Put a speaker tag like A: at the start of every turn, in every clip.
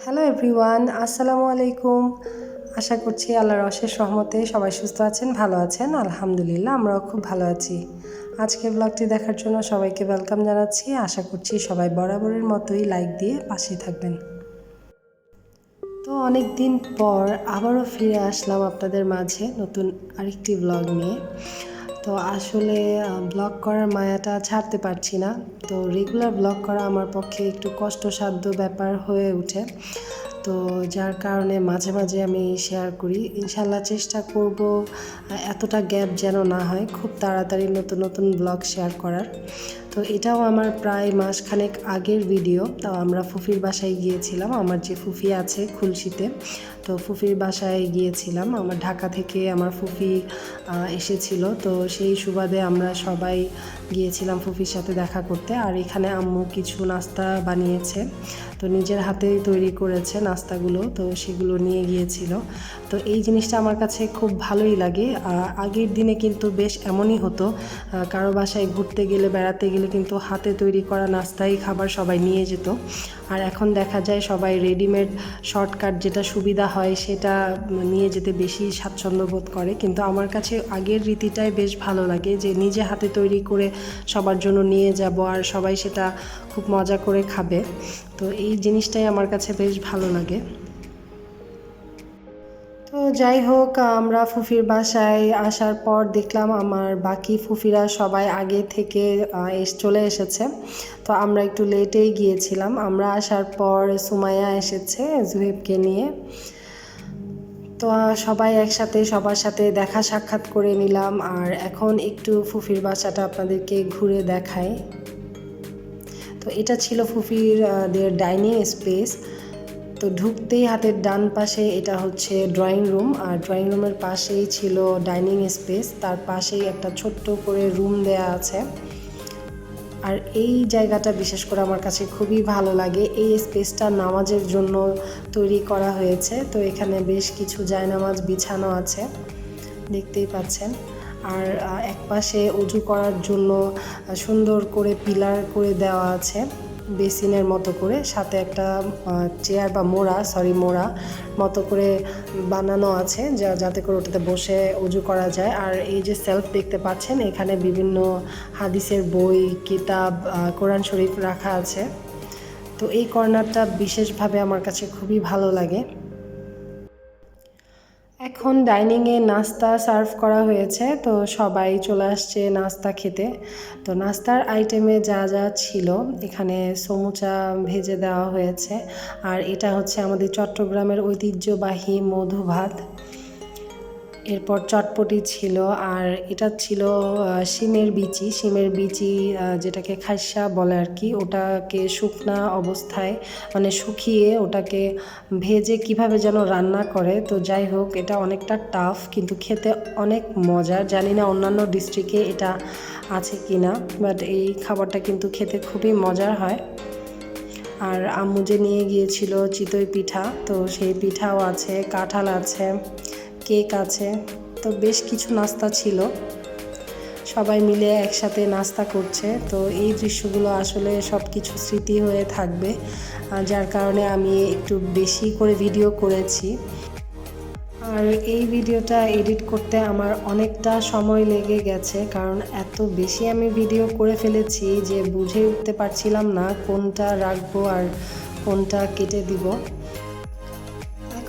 A: Hello everyone আসসালামু আলাইকুম আশা করছি আল্লাহর অশেষ সহমতে সবাই সুস্থ আছেন, ভালো আছেন। আলহামদুলিল্লাহ, আমরাও খুব ভালো আছি। আজকে ব্লগটি দেখার জন্য সবাইকে ওয়েলকাম জানাচ্ছি। আশা করছি সবাই বরাবরের মতোই লাইক দিয়ে পাশে থাকবেন। তো অনেক দিন পর আবারও ফিরে আসলাম আপনাদের মাঝে নতুন আরেকটি ব্লগ নিয়ে। তো আসলে ব্লগ করার মায়াটা ছাড়তে পারছি না। তো রেগুলার ব্লগ করা আমার পক্ষে একটু কষ্টসাধ্য ব্যাপার হয়ে ওঠে তো যার কারণে মাঝে মাঝে আমি শেয়ার করি। ইনশাল্লাহ চেষ্টা করব এতটা গ্যাপ যেন না হয়। খুব তাড়াতাড়ি নতুন নতুন ব্লগ শেয়ার করার। তো এটাও আমার প্রায় মাসখানেক আগের ভিডিও তাও আমরা ফুফির বাসায় গিয়েছিলাম, আমার যে ফুফি আছে খুলশিতে। তো ফুফির বাসায় গিয়েছিলাম, আমার ঢাকা থেকে আমার ফুফি এসেছিল। তো সেই সুবাদে আমরা সবাই গিয়েছিলাম ফুফির সাথে দেখা করতে, আর এখানে আম্মু কিছু নাস্তা বানিয়েছে। তো নিজের হাতে তৈরি করেছে নাস্তাগুলো, তো সেগুলো নিয়ে গিয়েছিল। তো এই জিনিসটা আমার কাছে খুব ভালোই লাগে। আগের দিনে কিন্তু বেশ এমনই হতো কারও বাসায় ঘুরতে গেলে, বেড়াতে গেলে কিন্তু হাতে তৈরি করা নাস্তাই খাবার সবাই নিয়ে যেত। আর এখন দেখা যায় সবাই রেডিমেড শর্টকাট যেটা সুবিধা হয় সেটা নিয়ে যেতে বেশি স্বাচ্ছন্দ্য বোধ করে। কিন্তু আমার কাছে আগের রীতিটাই বেশ ভালো লাগে যে নিজে হাতে তৈরি করে সবার জন্য নিয়ে যাব আর সবাই সেটা খুব মজা করে খাবে। তো এই জিনিসটাই আমার কাছে বেশ ভালো লাগে। তো যাই হোক, আমরা ফুফির বাসায় আসার পর দেখলাম আমার বাকি ফুফিরা সবাই আগে থেকে চলে এসেছে। তো আমরা একটু লেটেই গিয়েছিলাম। আমরা আসার পর সুমাইয়া এসেছে জুহেবকে নিয়ে। তো সবাই একসাথে, সবার সাথে দেখা সাক্ষাৎ করে নিলাম। আর এখন একটু ফুফির বাসাটা আপনাদেরকে ঘুরে দেখাই। তো এটা ছিল ফুফির দের ডাইনিং স্পেস। তো ঢুকতেই হাতের ডান পাশে এটা হচ্ছে ড্রয়িং রুম আর ড্রয়িং রুমের পাশেই ছিল ডাইনিং স্পেস তার পাশেই একটা ছোট্ট করে রুম দেয়া আছে। আর এই জায়গাটা বিশেষ করে আমার কাছে খুবই ভালো লাগে। এই স্পেসটা নামাজের জন্য তৈরি করা হয়েছে, তো এখানে বেশ কিছু জায়নামাজ বিছানো আছে, দেখতেই পাচ্ছেন। আর এক পাশে উজু করার জন্য সুন্দর করে পিলার করে দেওয়া আছে। বেসিনের মতো করে, সাথে একটা চেয়ার বা মোড়া সরি মোড়া মতো করে বানানো আছে, যা, যাতে করে ওটাতে বসে উজু করা যায়। আর এই যে সেলফ দেখতে পাচ্ছেন, এখানে বিভিন্ন হাদিসের বই, কিতাব কোরআন শরীফ রাখা আছে। তো এই কর্নারটা বিশেষভাবে আমার কাছে খুবই ভালো লাগে। এখন ডাইনিংয়ে নাস্তা সার্ভ করা হয়েছে, তো সবাই চলে আসছে নাস্তা খেতে। তো নাস্তার আইটেমে যা যা ছিল, এখানে সমুচা ভেজে দেওয়া হয়েছে। আর এটা হচ্ছে আমাদের চট্টগ্রামের ঐতিহ্যবাহী মধু ভাত এরপর চটপটি ছিল আর এটা ছিল শিমের বিচি। শিমের বিচি যেটাকে খাইসা বলে আর কি, ওটাকে শুকনা অবস্থায় মানে শুকিয়ে ওটাকে ভেজে কীভাবে যেন রান্না করে। তো যাই হোক, এটা অনেকটা টাফ কিন্তু খেতে অনেক মজার জানি না অন্যান্য ডিস্ট্রিক্টে এটা আছে কি না বাট এই খাবারটা কিন্তু খেতে খুবই মজার হয়। আর আম্মু যে নিয়ে গিয়েছিল চিতই পিঠা, তো সেই পিঠাও আছে, কাঁঠাল আছে। কেক আছে, তো বেশ কিছু নাস্তা ছিল। সবাই মিলে একসাথে নাস্তা করছে, তো এই দৃশ্যগুলো আসলে সব কিছু স্মৃতি হয়ে থাকবে। যার কারণে আমি একটু বেশি করে ভিডিও করেছি। আর এই ভিডিওটা এডিট করতে আমার অনেকটা সময় লেগে গেছে, কারণ এত বেশি আমি ভিডিও করে ফেলেছি যে বুঝে উঠতে পারছিলাম না কোনটা রাখব আর কোনটা কেটে দিব।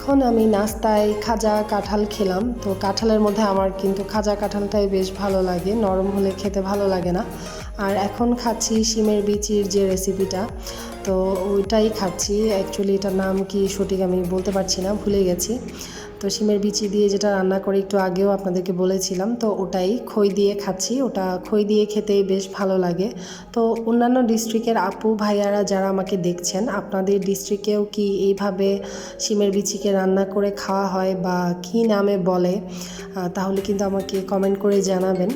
A: এখন আমি নাস্তায় খাজা কাঁঠাল খেলাম। তো কাঁঠালের মধ্যে আমার কিন্তু খাজা কাঁঠালটাই বেশ ভালো লাগে। নরম হলে খেতে ভালো লাগে না। আর এখন খাচ্ছি শিমের বিচির যে রেসিপিটা তো ওইটাই খাচ্ছি। অ্যাকচুয়ালি এটার নাম কি সঠিক আমি বলতে পারছি না, ভুলে গেছি। তো শিমের বিচি দিয়ে যেটা রান্না করে একটু আগেও আপনাদেরকে বলেছিলাম, তো ওটাই খই দিয়ে খাচ্ছি। ওটা খই দিয়ে খেতেই বেশ ভালো লাগে। তো অন্যান্য ডিস্ট্রিক্টের আপু, ভাইয়ারা যারা আমাকে দেখছেন, আপনাদের ডিস্ট্রিক্টেও কি এইভাবে শিমের বিচিকে রান্না করে খাওয়া হয় বা কি নামে বলে? তাহলে কিন্তু আমাকে কমেন্ট করে জানাবেন।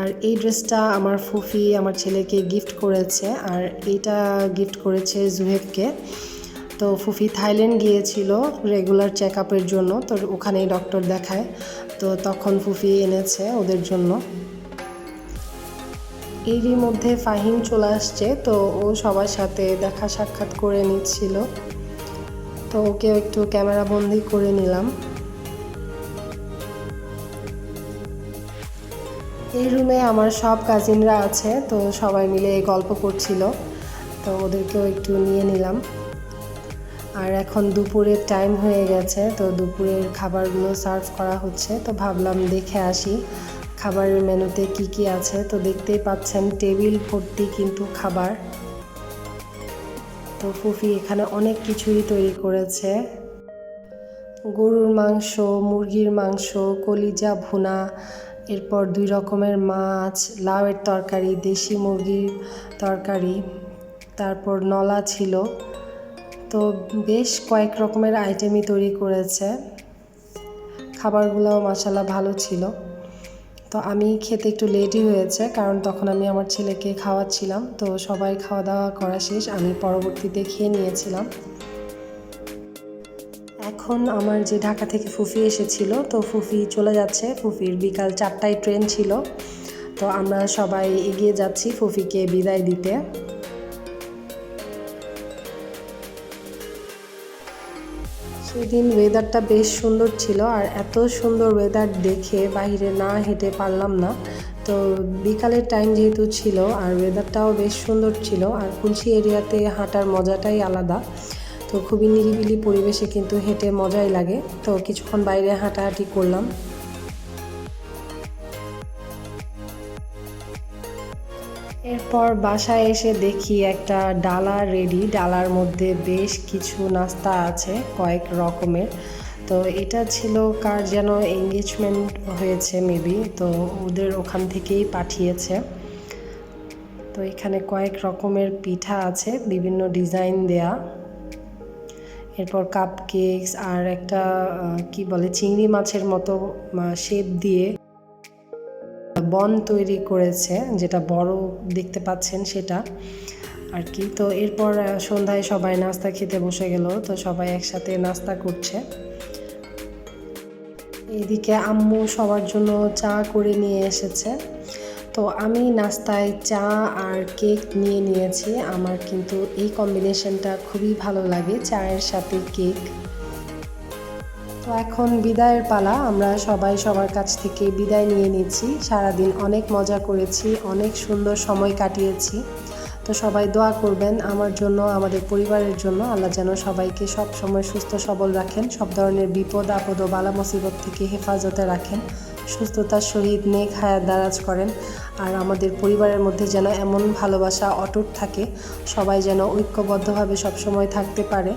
A: আর এই ড্রেসটা আমার ফুফি, আমার ছেলেকে গিফট করেছে আর এইটা গিফট করেছে জুহেবকে তো ফুফি থাইল্যান্ড গিয়েছিল রেগুলার চেক আপের জন্য, তো ওখানেই ডক্টর দেখায়। তো তখন ফুফি এনেছে ওদের জন্য। এরই মধ্যে ফাহিম চলে আসছে, তো ও সবার সাথে দেখা সাক্ষাৎ করে নিচ্ছিল। তো ওকে একটু ক্যামেরা বন্দি করে নিলাম। এই রুমে আমার সব কাজিনরা আছে, তো সবাই মিলে গল্প করছিল। তো ওদেরকেও একটু নিয়ে নিলাম। আর এখন দুপুরের টাইম হয়ে গেছে, তো দুপুরের খাবারগুলো সার্ভ করা হচ্ছে। তো ভাবলাম দেখে আসি, খাবারের মেনুতে কি কি আছে। তো দেখতেই পাচ্ছেন টেবিল, ভর্তি কিন্তু খাবার। তো ফুফি এখানে অনেক কিছুই তৈরি করেছে। গরুর মাংস, মুরগির মাংস, কলিজা ভুনা এরপর দুই রকমের মাছ, লাউয়ের তরকারি, দেশি মুরগির তরকারি, তারপর নলা ছিল। তো বেশ কয়েক রকমের আইটেমই তৈরি করেছে। খাবারগুলো মশালা ভালো ছিল। তো আমি খেতে একটু লেটই হয়েছে, কারণ তখন আমি আমার ছেলেকে খাওয়াচ্ছিলাম। তো সবাই খাওয়া দাওয়া করা শেষ, আমি পরবর্তীতে খেয়ে নিয়েছিলাম। এখন আমার যে ঢাকা থেকে ফুফি এসেছিল, তো ফুফি চলে যাচ্ছে। ফুফির বিকাল চারটায় ট্রেন ছিল। তো আমরা সবাই এগিয়ে যাচ্ছি ফুফিকে বিদায় দিতে। সেদিন ওয়েদারটা বেশ সুন্দর ছিল, আর এত সুন্দর ওয়েদার দেখে বাইরে না হেঁটে পারলাম না। তো বিকালের টাইম যেহেতু ছিল, আর ওয়েদারটাও বেশ সুন্দর ছিল, আর কুলসি এরিয়াতে হাঁটার মজাটাই আলাদা। তো খুবই নিরিবিলি পরিবেশে কিন্তু হেঁটে মজাই লাগে। তো কিছুক্ষণ বাইরে হাঁটাহাঁটি করলাম। এরপর বাসায় এসে দেখি একটা ডালা রেডি ডালার মধ্যে বেশ কিছু নাস্তা আছে, কয়েক রকমের। তো এটা ছিল কার যেন এঙ্গেজমেন্ট হয়েছে মেবি তো ওদের ওখান থেকেই পাঠিয়েছে। তো এখানে কয়েক রকমের পিঠা আছে, বিভিন্ন ডিজাইন দেয়া। এরপর কাপ কেকস আর একটা কি বলে, চিংড়ি মাছের মতো শেপ দিয়ে বন তৈরি করেছে, যেটা বড় দেখতে পাচ্ছেন সেটা। আর কি, তো এরপর সন্ধ্যায় সবাই নাস্তা খেতে বসে গেল, তো সবাই একসাথে নাস্তা করছে। এদিকে আম্মু সবার জন্য চা করে নিয়ে এসেছে। তো আমি নাস্তায় চা আর কেক নিয়ে নিয়েছি। আমার কিন্তু এই কম্বিনেশনটা খুবই ভালো লাগে, চায়ের সাথে কেক। তো এখন বিদায়ের পালা, আমরা সবাই সবার কাছ থেকে বিদায় নিয়ে নিচ্ছি। সারাদিন অনেক মজা করেছি, অনেক সুন্দর সময় কাটিয়েছি। তো সবাই দোয়া করবেন আমার জন্য, আমাদের পরিবারের জন্য। আল্লাহ যেন সবাইকে সব সময় সুস্থ সবল রাখেন, সব ধরনের বিপদ, আপদ ও বালা মুসিবত থেকে হেফাজতে রাখেন। সুস্থতার সহিত নেক হায়াত দারাজ করেন। আর আমাদের পরিবারের মধ্যে যেন এমন ভালোবাসা অটুট থাকে, সবাই যেন ঐক্যবদ্ধভাবে সবসময় থাকতে পারে।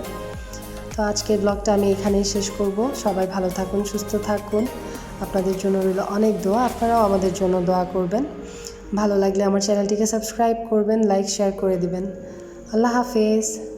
A: তো আজকের ব্লগটা আমি এখানেই শেষ করব। সবাই ভালো থাকুন, সুস্থ থাকুন। আপনাদের জন্য রইল অনেক দোয়া। আপনারাও আমাদের জন্য দোয়া করবেন। ভালো লাগলে আমার চ্যানেলটিকে সাবস্ক্রাইব করবেন, লাইক, শেয়ার করে দিবেন। আল্লাহ হাফেজ।